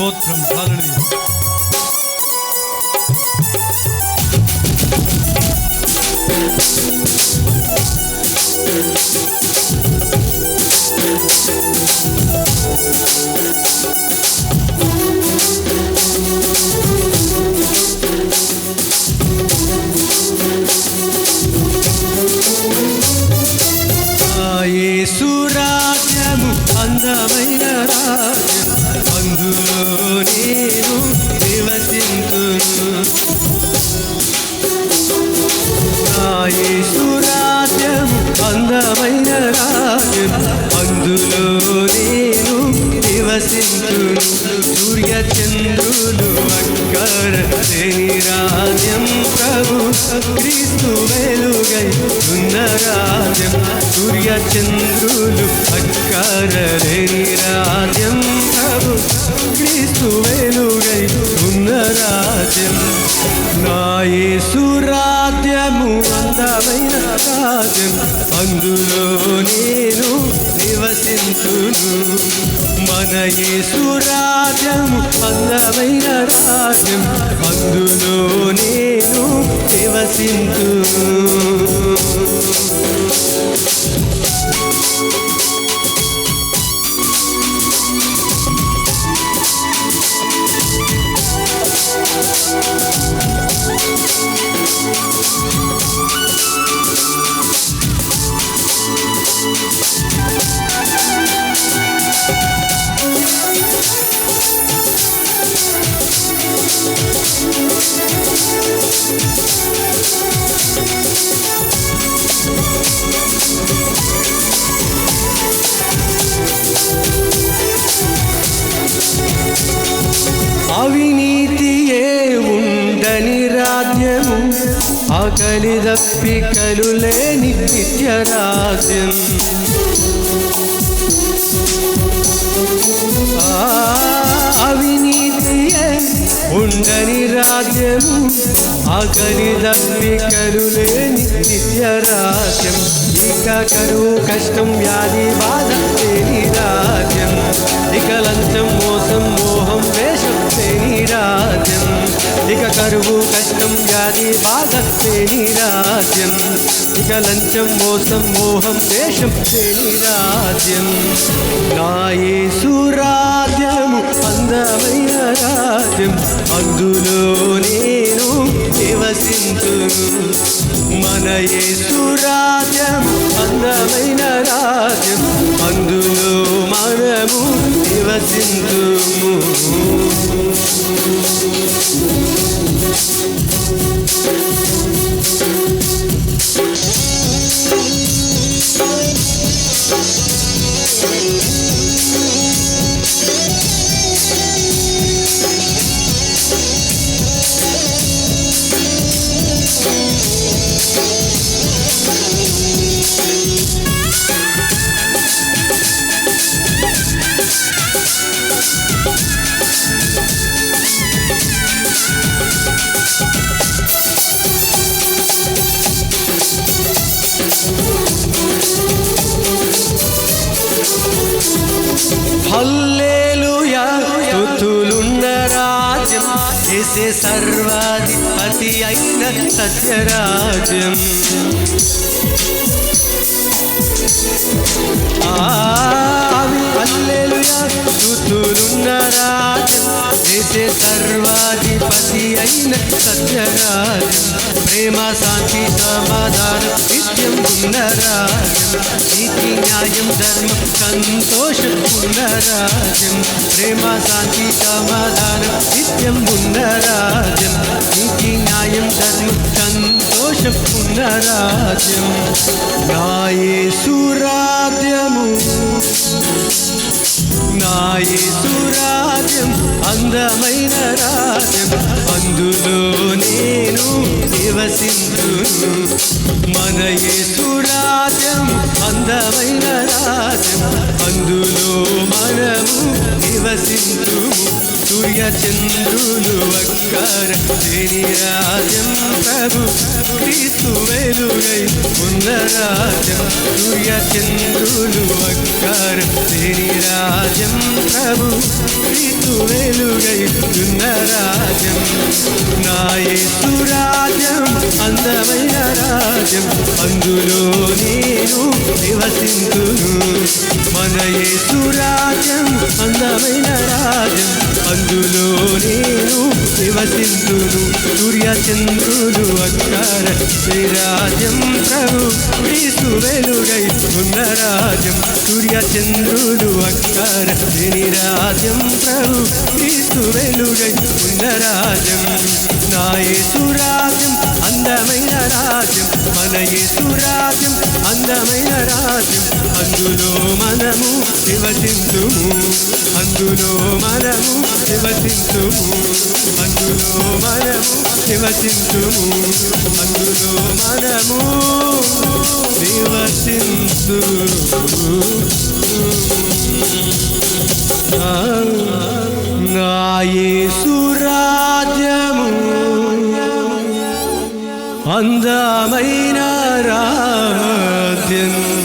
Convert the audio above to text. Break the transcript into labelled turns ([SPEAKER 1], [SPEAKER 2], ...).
[SPEAKER 1] స్తోత్రం హాలని ఆ యేసు అందమైన రాజ్యం అందులో నేను నివసింతును. ఆ అందమైన రాజ్యం. అందులో నేను నివసింతును. సూర్య అక్కర రాజ్యం. ప్రభు క్రీస్తు వెలుగై ఉన్న రాజ్యం సూర్య చంద్రులు అక్కర లేని రాజ్యం ప్రభు క్రీస్తు వెలుగై ఉన్న రాజ్యం నా యేసు రాజ్యము అందమైన రాజ్యం అందులో నేను నివసించును. మన యేసు రాజ్యము అందమైన రాజ్యం అందులో నేను నివసించును. ఆకలి దప్పికలు లేని నిత్యరాజ్యం అవినీతియే ఉండని రాజ్యము? ఆకలి దప్పికలు లేని నిత్యరాజ్యం ఇక కరువు కష్టం వ్యాధి బాధ లేని రాజ్యం. ఇక లంచం మోసం మోహం దేశం లేని రాజ్యం. నాయే సురాజ్యము అందమైన రాజ్యం. అందులో నేను నివసించు మన సురాజ్యం అందమైన రాజ్యం. అందులో మనము నివసించుము. హల్లేలుయా స్తుతులున్న రాజ్యం. చేసే సర్వాధిపతి అయిన సత్యరాజ్యం. హల్లేలుయా స్తుతులున్న రాజ్యం. చేసే సర్వాధిపతి అయిన సత్యరాజ్యం. ప్రేమ శాంతి సమాధానం నిత్యం ఉన్న నీతి న్యాయం ధర్మం సంతోషం ఉన్న ప్రేమ శాంతి సమాధానం నిత్యం ఉన్న నీతి న్యాయం ధర్మం సంతోషం ఉన్న నాయే నా నాయే రాజ్యము. అందమైన రాజ్యం అందులో నేను నివసించును మన యేసు రాజ్యం అందమైన రాజ్యం అందులో మనము నివసించుము సూర్య చంద్రులు అక్కర లేని రాజ్యం ప్రభు క్రీస్తు వెలుగై ఉన్న రాజ్యం సూర్య చంద్రులు అక్కర లేని రాజ్యం ప్రభు క్రీస్తు వెలుగై ఉన్న రాజ్యం నా యేసు రాజ్యం అందమైన రాజ్యం అందులో నేను నివసింతును మన యేసు రాజ్యం రాజ్యం అందమైన రాజ్యం అందులో నేను నివసింతును. సూర్య చంద్రులు అక్కడ శ్రీ రాజ్యం ప్రభు క్రీస్తు వెలుగై ఉన్న రాజ్యం సూర్య చంద్రులు అక్కడ లేని రాజ్యం ప్రభు క్రీస్తు వెలుగై ఉన్న రాజ్యం నా యేసు రాజ్యం అందమైన రాజ్యం మన యేసు రాజ్యం అందమైన రాజ్యం అందులో మనము నివసింతుము అందులో మనము నివసింతుము అందులో మనము నివసింతుము అందులో మనము నివసింతు నా అందమైన రాజ్యము